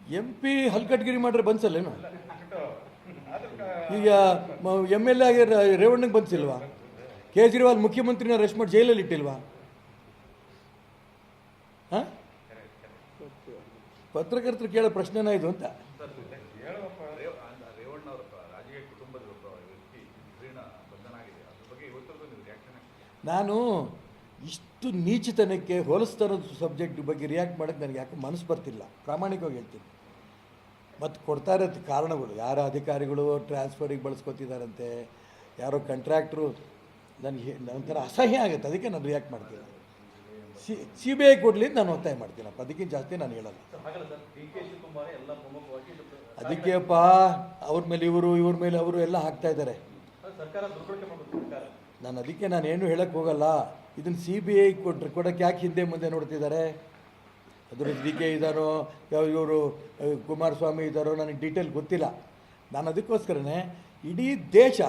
M P ಹಲ್ಕಟ್ಗಿರಿ ಮಾಡ್ರೆ ಬನ್ಸಲ್ಲೇನು ಈಗ M L A ಆಗಿ ರೇವಣ್ಣಗೆ ಬನ್ಸಿಲ್ವಾ ಕೇಜ್ರಿವಾಲ್ ಮುಖ್ಯಮಂತ್ರಿನ ಅರೆಸ್ಟ್ ಮಾಡಿ ಜೈಲಲ್ಲಿ ಇಟ್ಟಿಲ್ವಾ? ಹಾಂ? ಪತ್ರಕರ್ತರು ಕೇಳೋ ಪ್ರಶ್ನೆನ ಇದು ಅಂತ? ರೇವಣ್ಣ ಅವರ ರಾಜಕೀಯ ಕುಟುಂಬದ ಒಬ್ಬ ವ್ಯಕ್ತಿ ಶ್ರೀಣ ಬಂಧನ ಆಗಿದೆ ಬಗ್ಗೆ ಇವತ್ತರೆಗೂ ನೀವು ರಿಯಾಕ್ಷನ್ ನಾನು ಇಷ್ಟು ನೀಚತನಕ್ಕೆ ಹೋಲಿಸ್ತಾರೋದು ಸಬ್ಜೆಕ್ಟ್ ಬಗ್ಗೆ ರಿಯಾಕ್ಟ್ ಮಾಡೋಕ್ಕೆ ನನಗೆ ಯಾಕೆ ಮನಸ್ಸು ಬರ್ತಿಲ್ಲ. ಪ್ರಾಮಾಣಿಕವಾಗಿ ಹೇಳ್ತೀನಿ. ಮತ್ತು ಕೊಡ್ತಾ ಇರೋದು ಕಾರಣಗಳು. ಯಾರ ಅಧಿಕಾರಿಗಳು ಟ್ರಾನ್ಸ್ಫರಿಗೆ ಬಳಸ್ಕೊತಿದ್ದಾರಂತೆ ಯಾರೋ ಕಾಂಟ್ರಾಕ್ಟ್ರು ನನಗೆ ನಂತರ ಅಸಹ್ಯ ಆಗುತ್ತೆ. ಅದಕ್ಕೆ ನಾನು ರಿಯಾಕ್ಟ್ ಮಾಡ್ತೀನಿ. ಸಿ ಸಿ ಬಿ ಐ ಕೊಡಲಿ ನಾನು ಒತ್ತಾಯ ಮಾಡ್ತೀನಪ್ಪ ಅದಕ್ಕಿಂತ ಜಾಸ್ತಿ ನಾನು ಹೇಳಲ್ಲ. ಹಾಗಲ್ಲ ಸರ್. ಡಿ ಕೆ ಶಿವಕುಮಾರ್ ಎಲ್ಲ ಪ್ರಮುಖವಾಗಿ ಅದಕ್ಕೆಪ್ಪ ಅವ್ರ ಮೇಲೆ ಇವರು ಇವ್ರ ಮೇಲೆ ಅವರು ಎಲ್ಲ ಹಾಕ್ತಾ ಇದ್ದಾರೆ. ನಾನು ಅದಕ್ಕೆ ನಾನು ಏನು ಹೇಳಕ್ಕೆ ಹೋಗಲ್ಲ. ಇದನ್ನು ಸಿ ಬಿ ಐ ಕೊಟ್ಟರೆ ಕೊಡೋಕ್ಕೆ ಯಾಕೆ ಹಿಂದೆ ಮುಂದೆ ನೋಡ್ತಿದ್ದಾರೆ? ಅದರ ಡಿ ಕೆ ಇದ್ದಾರೋ ಯಾವ ಇವರು ಕುಮಾರಸ್ವಾಮಿ ಇದ್ದಾರೋ ನನಗೆ ಡೀಟೇಲ್ ಗೊತ್ತಿಲ್ಲ. ನಾನು ಅದಕ್ಕೋಸ್ಕರನೇ ಇಡೀ ದೇಶ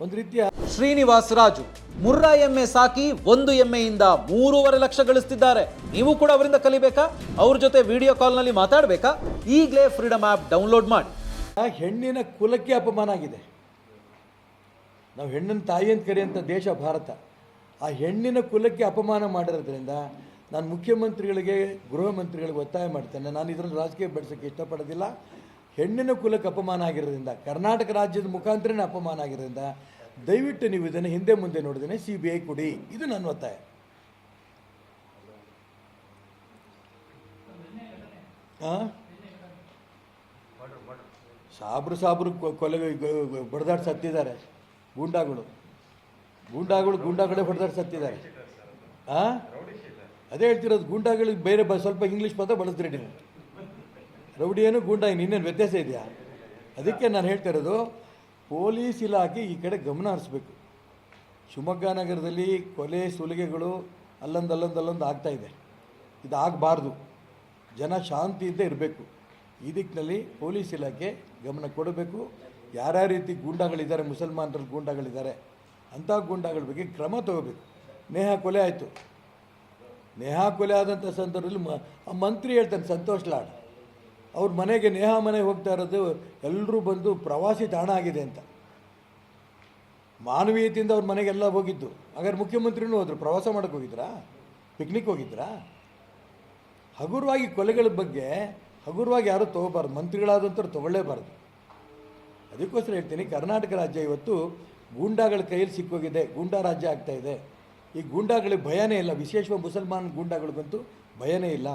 ಒಂದು ರೀತಿಯ ಶ್ರೀನಿವಾಸ್ ರಾಜು ಮುರ್ರಾ ಎಮ್ಮೆ ಸಾಕಿ ಒಂದು ಎಮ್ಮೆಯಿಂದ ಮೂರುವರೆ ಲಕ್ಷ ಗಳಿಸ್ತಿದ್ದಾರೆ. ನೀವು ಕೂಡ ಅವರಿಂದ ಕಲಿಬೇಕಾ? ಅವ್ರ ಜೊತೆ ವಿಡಿಯೋ ಕಾಲ್ನಲ್ಲಿ ಮಾತಾಡಬೇಕಾ? ಈಗಲೇ ಫ್ರೀಡಮ್ ಆ್ಯಪ್ ಡೌನ್ಲೋಡ್ ಮಾಡಿ. ಹೆಣ್ಣಿನ ಕುಲಕ್ಕೆ ಅಪಮಾನ ಆಗಿದೆ. ನಾವು ಹೆಣ್ಣಿನ ತಾಯಿ ಅಂತ ಕರೆಯುವಂಥ ದೇಶ ಭಾರತ. ಆ ಹೆಣ್ಣಿನ ಕುಲಕ್ಕೆ ಅಪಮಾನ ಮಾಡಿರೋದ್ರಿಂದ ನಾನು ಮುಖ್ಯಮಂತ್ರಿಗಳಿಗೆ, ಗೃಹ ಮಂತ್ರಿಗಳಿಗೆ ಒತ್ತಾಯ ಮಾಡ್ತೇನೆ. ನಾನು ಇದರಲ್ಲಿ ರಾಜಕೀಯ ಬೆಳೆಸೋಕ್ಕೆ ಇಷ್ಟಪಡೋದಿಲ್ಲ. ಹೆಣ್ಣಿನ ಕುಲಕ್ಕೆ ಅಪಮಾನ ಆಗಿರೋದ್ರಿಂದ, ಕರ್ನಾಟಕ ರಾಜ್ಯದ ಮುಖಾಂತರನೇ ಅಪಮಾನ ಆಗಿರೋದ್ರಿಂದ ದಯವಿಟ್ಟು ನೀವು ಇದನ್ನು ಹಿಂದೆ ಮುಂದೆ ನೋಡಿದ್ರೆ ಸಿ ಬಿ ಐ ಕೊಡಿ. ಇದು ನನ್ನ ಒತ್ತಾಯ. ಸಾಬ್ರು ಸಾಬ್ರು ಕೊಲೆ ಬಡ್ದಾಡ್ ಸತ್ತಿದ್ದಾರೆ ಗೂಂಡಾಗಳು. ಗೂಂಡಾಗಳು ಗೂಂಡಾಗಳೇ ಹೊಡೆದಾಡ್ ಸತ್ತಿದ್ದಾರೆ. ಆ? ಅದೇ ಹೇಳ್ತಿರೋದು, ಗೂಂಡಾಗಳಿಗೆ ಬೇರೆ ಸ್ವಲ್ಪ ಇಂಗ್ಲೀಷ್ ಪದ ಬಳಸ್ತೀರಿ ನೀವು. ರೌಡಿ ಏನು ಗೂಂಡಾ ಇನ್ನೇನು ವ್ಯತ್ಯಾಸ ಇದೆಯಾ? ಅದಕ್ಕೆ ನಾನು ಹೇಳ್ತಾ ಇರೋದು, ಪೊಲೀಸ್ ಇಲಾಖೆ ಈ ಕಡೆ ಗಮನ ಹರಿಸ್ಬೇಕು. ಶಿವಮೊಗ್ಗ ನಗರದಲ್ಲಿ ಕೊಲೆ ಸುಲಿಗೆಗಳು ಅಲ್ಲೊಂದಲ್ಲೊಂದಲ್ಲೊಂದು ಅಲ್ಲೊಂದು ಅಲ್ಲೊಂದು ಆಗ್ತಾ ಇದೆ. ಇದು ಆಗಬಾರ್ದು. ಜನ ಶಾಂತಿಯಿಂದ ಇರಬೇಕು. ಈ ದಿಕ್ಕಿನಲ್ಲಿ ಪೊಲೀಸ್ ಇಲಾಖೆ ಗಮನ ಕೊಡಬೇಕು. ಯಾರ್ಯಾವ ರೀತಿ ಗೂಂಡಾಗಳಿದ್ದಾರೆ ಮುಸಲ್ಮಾನರಲ್ಲಿ ಗೂಂಡಾಗಳಿದ್ದಾರೆ ಅಂಥ ಗೂಂಡಾಗಳ ಬಗ್ಗೆ ಕ್ರಮ ತಗೋಬೇಕು. ನೇಹಾ ಕೊಲೆ ಆಯಿತು. ನೇಹಾ ಕೊಲೆ ಆದಂಥ ಸಂದರ್ಭದಲ್ಲಿ ಮ, ಆ ಮಂತ್ರಿ ಹೇಳ್ತಾನೆ ಸಂತೋಷ್ ಲಾಡ್. ಅವ್ರ ಮನೆಗೆ, ನೇಹಾ ಮನೆಗೆ ಹೋಗ್ತಾ ಇರೋದು ಎಲ್ಲರೂ ಬಂದು ಪ್ರವಾಸಿ ತಾಣ ಆಗಿದೆ ಅಂತ. ಮಾನವೀಯತೆಯಿಂದ ಅವ್ರ ಮನೆಗೆಲ್ಲ ಹೋಗಿದ್ದು. ಹಾಗಾದ್ರೆ ಮುಖ್ಯಮಂತ್ರಿನೂ ಹೋದರು, ಪ್ರವಾಸ ಮಾಡೋಕ್ಕೆ ಹೋಗಿದ್ರಾ? ಪಿಕ್ನಿಕ್ ಹೋಗಿದ್ರಾ? ಹಗುರವಾಗಿ ಕೊಲೆಗಳ ಬಗ್ಗೆ ಹಗುರವಾಗಿ ಯಾರೂ ತೊಗೋಬಾರ್ದು. ಮಂತ್ರಿಗಳಾದಂಥವ್ರು ತೊಗೊಳ್ಳೇಬಾರ್ದು. ಅದಕ್ಕೋಸ್ಕರ ಹೇಳ್ತೀನಿ, ಕರ್ನಾಟಕ ರಾಜ್ಯ ಇವತ್ತು ಗೂಂಡಾಗಳ ಕೈಯಲ್ಲಿ ಸಿಕ್ಕೋಗಿದೆ, ಗೂಂಡಾ ರಾಜ್ಯ ಆಗ್ತಾ ಇದೆ. ಈ ಗೂಂಡಾಗಳಿಗೆ ಭಯನೇ ಇಲ್ಲ, ವಿಶೇಷವಾಗಿ ಮುಸಲ್ಮಾನ್ ಗೂಂಡಾಗಳಿಗಂತೂ ಭಯನೇ ಇಲ್ಲ.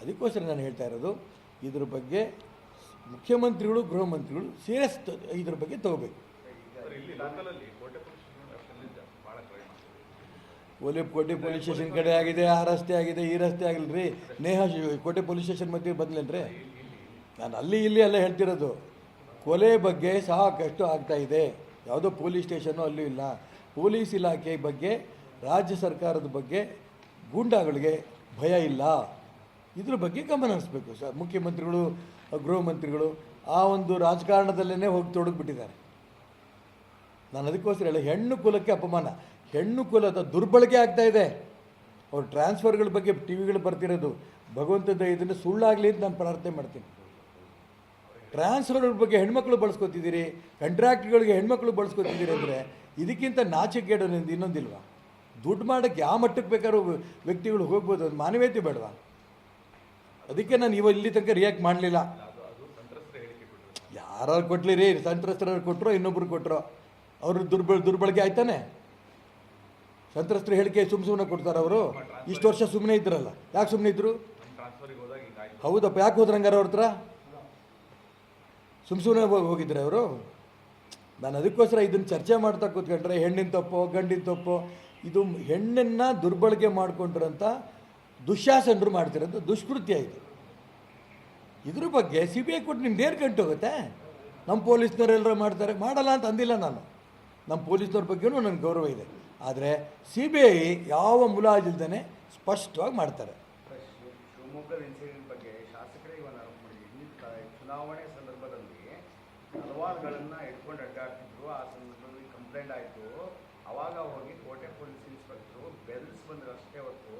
ಅದಕ್ಕೋಸ್ಕರ ನಾನು ಹೇಳ್ತಾ ಇರೋದು, ಇದ್ರ ಬಗ್ಗೆ ಮುಖ್ಯಮಂತ್ರಿಗಳು, ಗೃಹ ಮಂತ್ರಿಗಳು ಸೀರಿಯಸ್ ಇದ್ರ ಬಗ್ಗೆ ತಗೋಬೇಕು. ಒಲೆ ಕೋಟೆ ಪೊಲೀಸ್ ಸ್ಟೇಷನ್ ಕಡೆ ಆಗಿದೆ, ಆ ರಸ್ತೆ ಆಗಿದೆ, ಈ ರಸ್ತೆ ಆಗಿಲ್ಲರಿ ನೇಹ ಕೋಟೆ ಪೊಲೀಸ್ ಸ್ಟೇಷನ್ ಮಧ್ಯೆ ಬಂದ್ಲೇನ್ರಿ? ನಾನು ಅಲ್ಲಿ ಇಲ್ಲಿ ಎಲ್ಲ ಹೇಳ್ತಿರೋದು, ಕೊಲೆ ಬಗ್ಗೆ ಸಾಕಷ್ಟು ಆಗ್ತಾ ಇದೆ. ಯಾವುದೋ ಪೊಲೀಸ್ ಸ್ಟೇಷನ್ನು ಅಲ್ಲೂ ಇಲ್ಲ. ಪೊಲೀಸ್ ಇಲಾಖೆ ಬಗ್ಗೆ, ರಾಜ್ಯ ಸರ್ಕಾರದ ಬಗ್ಗೆ ಗೂಂಡಾಗಳಿಗೆ ಭಯ ಇಲ್ಲ. ಇದ್ರ ಬಗ್ಗೆ ಗಮನ ಹರಿಸ್ಬೇಕು ಸರ್. ಮುಖ್ಯಮಂತ್ರಿಗಳು, ಗೃಹ ಮಂತ್ರಿಗಳು ಆ ಒಂದು ರಾಜಕಾರಣದಲ್ಲೇ ಹೋಗಿ ತೊಡಗಿಬಿಟ್ಟಿದ್ದಾರೆ. ನಾನು ಅದಕ್ಕೋಸ್ಕರ ಹೇಳಿ ಹೆಣ್ಣು ಕುಲಕ್ಕೆ ಅಪಮಾನ. ಹೆಣ್ಣು ಕುಲದ ದುರ್ಬಳಕೆ ಆಗ್ತಾ ಇದೆ. ಅವ್ರ ಟ್ರಾನ್ಸ್ಫರ್ಗಳ ಬಗ್ಗೆ ಟಿ ವಿಗಳು ಬರ್ತಿರೋದು. ಭಗವಂತದ ಇದನ್ನು ಸುಳ್ಳಾಗಲಿ ಅಂತ ನಾನು ಪ್ರಾರ್ಥನೆ ಮಾಡ್ತೀನಿ. ಟ್ರಾನ್ಸ್ಫರ್ಗಳ ಬಗ್ಗೆ ಹೆಣ್ಮಕ್ಳು ಬಳಸ್ಕೊತಿದ್ದೀರಿ ಕಾಂಟ್ರಾಕ್ಟ್ಗಳಿಗೆ ಹೆಣ್ಮಕ್ಳು ಬಳಸ್ಕೊತಿದ್ದೀರಿ ಅಂದರೆ ಇದಕ್ಕಿಂತ ನಾಚಿಕೆಗೇಡು ಅನ್ನೋದು ಇನ್ನೊಂದಿಲ್ವಾ? ದುಡ್ಡು ಮಾಡೋಕ್ಕೆ ಯಾವ ಮಟ್ಟಕ್ಕೆ ಬೇಕಾದ್ರೂ ವ್ಯಕ್ತಿಗಳು ಹೋಗ್ಬೋದು, ಅದು ಮಾನವೀಯತೆ ಬೇಡವಾ? ಅದಕ್ಕೆ ನಾನು ಇವ ಇಲ್ಲಿ ತನಕ ರಿಯಾಕ್ಟ್ ಮಾಡಲಿಲ್ಲ. ಯಾರು ಕೊಟ್ಲಿ ರೀ ಸಂತ್ರಸ್ತರು ಕೊಟ್ಟರು ಇನ್ನೊಬ್ರು ಕೊಟ್ಟರು ಅವರು ದುರ್ಬಳ ದುರ್ಬಳಕೆ ಆಯ್ತಾನೆ? ಸಂತ್ರಸ್ತರು ಹೇಳಿಕೆ ಸುಮ್ಮ ಸುಮ್ಮನೆ ಕೊಡ್ತಾರೆ ಅವರು. ಇಷ್ಟು ವರ್ಷ ಸುಮ್ಮನೆ ಇದ್ರಲ್ಲ. ಯಾಕೆ ಸುಮ್ಮನೆ ಇದ್ರು? ಹೌದಪ್ಪ, ಯಾಕೆ ಹೋದ್ರಂಗಾರ ಅವ್ರ ಹತ್ರ? ಸುಮ್ಮ ಸುಮ್ಮನೆ ಹೋಗಿದ್ರೆ ಅವರು? ನಾನು ಅದಕ್ಕೋಸ್ಕರ ಇದನ್ನು ಚರ್ಚೆ ಮಾಡ್ತಾ ಕೂತ್ಕೊಂಡ್ರೆ ಹೆಣ್ಣಿನ ತಪ್ಪೋ, ಗಂಡಿನ ತಪ್ಪೋ, ಇದು ಹೆಣ್ಣನ್ನು ದುರ್ಬಳಕೆ ಮಾಡ್ಕೊಂಡ್ರಂತ ದುಶ್ಯಾಸನರು ಮಾಡ್ತಿರೋದು ದುಷ್ಕೃತ್ಯ ಇದು. ಇದ್ರ ಬಗ್ಗೆ ಸಿ ಬಿ ಐ ಕೊಟ್ಟು ನಿಮ್ದು ಏನು ಗಂಟು ಹೋಗುತ್ತೆ? ನಮ್ಮ ಪೊಲೀಸ್ನವ್ರು ಎಲ್ಲರೂ ಮಾಡ್ತಾರೆ, ಮಾಡಲ್ಲ ಅಂತ ಅಂದಿಲ್ಲ ನಾನು. ನಮ್ಮ ಪೊಲೀಸ್ನವ್ರ ಬಗ್ಗೆನೂ ನನಗೆ ಗೌರವ ಇದೆ. ಆದರೆ ಸಿ ಬಿ ಐ ಯಾವ ಮುಲಾಜಿಲ್ದೇ ಸ್ಪಷ್ಟವಾಗಿ ಮಾಡ್ತಾರೆ. ಚುನಾವಣೆ ಸಂದರ್ಭದಲ್ಲಿ ಹಲವಾರುಗಳನ್ನು ಇಟ್ಕೊಂಡು ಅಡ್ಡಾಡ್ತಿದ್ರು. ಆ ಸಂದರ್ಭದಲ್ಲಿ ಕಂಪ್ಲೇಂಟ್ ಆಯಿತು. ಅವಾಗ ಹೋಗಿ ಕೋಟೆ ಪೊಲೀಸ್ ಇನ್ಸ್ಪೆಕ್ಟ್ರು ಬೆಲ್ಸ್ ಬಂದರು ಅಷ್ಟೇ ಹೊತ್ತು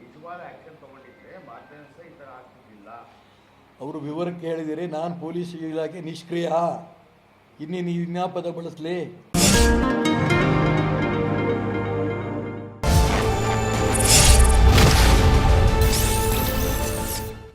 ನಿಜವಾದ ಆ್ಯಕ್ಷನ್ ತೊಗೊಂಡಿದ್ರೆ ಮಾಧ್ಯಮ ಈ ಥರ ಆಗ್ತಿದ್ದಿಲ್ಲ ಅವರು ವಿವರಕ್ಕೆ ಹೇಳಿದರೆ ನಾನು ಪೊಲೀಸ್ ಇಲಾಖೆ ನಿಷ್ಕ್ರಿಯ. ಇನ್ನೇನು ಇನ್ಯಾ ಪದ ಬಳಸಲಿ